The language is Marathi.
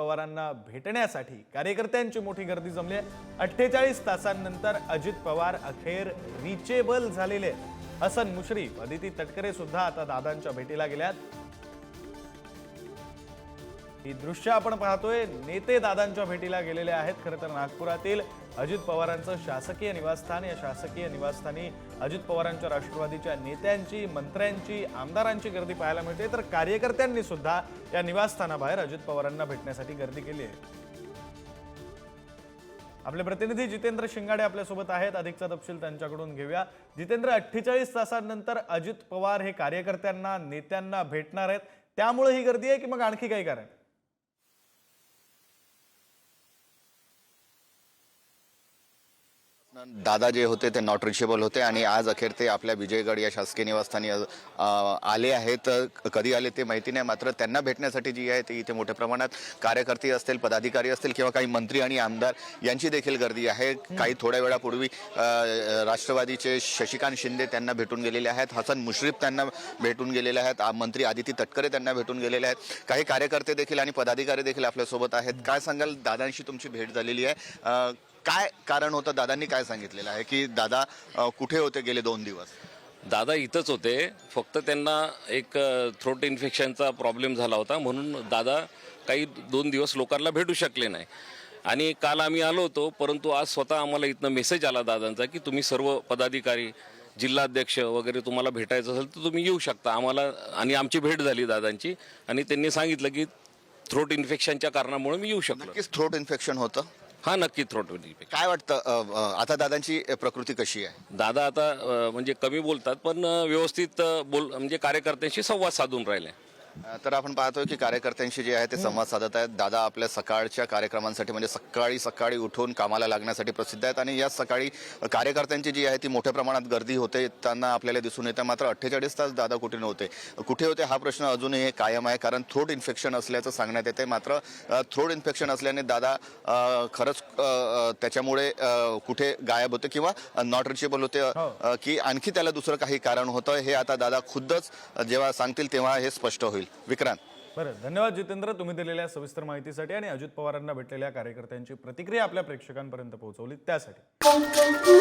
पवारांना भेटण्यासाठी कार्यकर्त्यांची मोठी गर्दी जमली आहे. अठ्ठेचाळीस तासांनंतर अजित पवार अखेर रिचेबल झालेले हसन मुश्रीफ अदिती तटकरे सुद्धा आता दादांच्या भेटीला गेल्यात. ही दृश्य आपण पाहतोय. नेते दादांच्या भेटीला गेलेले आहेत. खरं तर नागपुरातील अजित पवारांचं शासकीय निवासस्थान. या शासकीय निवासस्थानी अजित पवारांच्या राष्ट्रवादीच्या नेत्यांची मंत्र्यांची आमदारांची गर्दी पाहायला मिळते. तर कार्यकर्त्यांनी सुद्धा या निवासस्थानाबाहेर अजित पवारांना भेटण्यासाठी गर्दी केली आहे. आपले प्रतिनिधी जितेंद्र शिंगाडे आपल्यासोबत आहेत. अधिकचा तपशील त्यांच्याकडून घेऊया. जितेंद्र अठ्ठेचाळीस तासांनंतर अजित पवार हे कार्यकर्त्यांना नेत्यांना भेटणार आहेत. त्यामुळे ही गर्दी आहे की मग आणखी काही कारण? दादा जे होते ते नॉट रिचेबल होते आणि आज अखेर ते आपल्या विजयगड या शासकीय निवासस्थानी आले आहेत. कधी आले ते माहिती नाही मात्र त्यांना भेटण्यासाठी जी आहे ती इथे मोठ्या प्रमाणात कार्यकर्ते असतील पदाधिकारी असतील किंवा काही मंत्री आणि आमदार यांची देखील गर्दी आहे. काही थोड्या वेळापूर्वी राष्ट्रवादीचे शशिकांत शिंदे त्यांना भेटून गेलेले आहेत. हसन मुश्रीफ त्यांना भेटून गेलेले आहेत. मंत्री आदिती तटकरे त्यांना भेटून गेलेले आहेत. काही कार्यकर्ते देखील आणि पदाधिकारी देखील आपल्यासोबत आहेत. काय सांगाल? दादांशी तुमची भेट झालेली आहे. काय कारण होतं? दादांनी काय सांगितलेलं आहे की दादा अ, कुठे होते गेले दोन दिवस? दादा इथंच होते. फक्त त्यांना एक थ्रोट इन्फेक्शनचा प्रॉब्लेम झाला होता. म्हणून दादा काही दोन दिवस लोकांना भेटू शकले नाही. आणि काल आम्ही आलो होतो परंतु आज स्वतः आम्हाला इथनं मेसेज आला दादांचा की तुम्ही सर्व पदाधिकारी जिल्हाध्यक्ष वगैरे तुम्हाला भेटायचं असेल तर तुम्ही येऊ शकता. आम्हाला आणि आमची भेट झाली दादांची. आणि त्यांनी सांगितलं की थ्रोट इन्फेक्शनच्या कारणामुळे मी येऊ शकलो. नक्कीच थ्रोट इन्फेक्शन होतं. हा नक्की थ्रोट इन्फेक्शन काय वाटतं अ, अ, आता दादांची प्रकृती कशी आहे? दादा आता अ, म्हणजे कमी बोलतात पण अ, व्यवस्थित अ, बोल म्हणजे कार्यकर्त्यांशी संवाद साधून राहिले. तर आपण पाहतोय की कार्यकर्त्यांशी जे आहे ते संवाद साधत आहेत. दादा आपल्या सकाळच्या कार्यक्रमांसाठी म्हणजे सकाळी सकाळी उठून कामाला लागण्यासाठी प्रसिद्ध आहेत आणि या सकाळी कार्यकर्त्यांची जी आहे ती मोठ्या प्रमाणात गर्दी होते त्यांना आपल्याला दिसून येतं. मात्र अठ्ठेचाळीस तास दादा कुठे नव्हते? कुठे होते हा प्रश्न अजूनही कायम आहे कारण थ्रोट इन्फेक्शन असल्याचं सांगण्यात येते मात्र थ्रोट इन्फेक्शन असल्याने दादा खरंच त्याच्यामुळे कुठे गायब होते किंवा नॉट रिचेबल होते अ, की आणखी त्याला दुसरं काही कारण होतं हे आता दादा खुद्दच जेव्हा सांगतील तेव्हा हे स्पष्ट होईल. विक्रांत. बरं धन्यवाद जितेंद्र तुम्ही दिलेल्या सविस्तर माहितीसाठी आणि अजित पवारांना भेटलेल्या कार्यकर्त्यांची प्रतिक्रिया आपल्या प्रेक्षकांपर्यंत पोहोचवली त्यासाठी.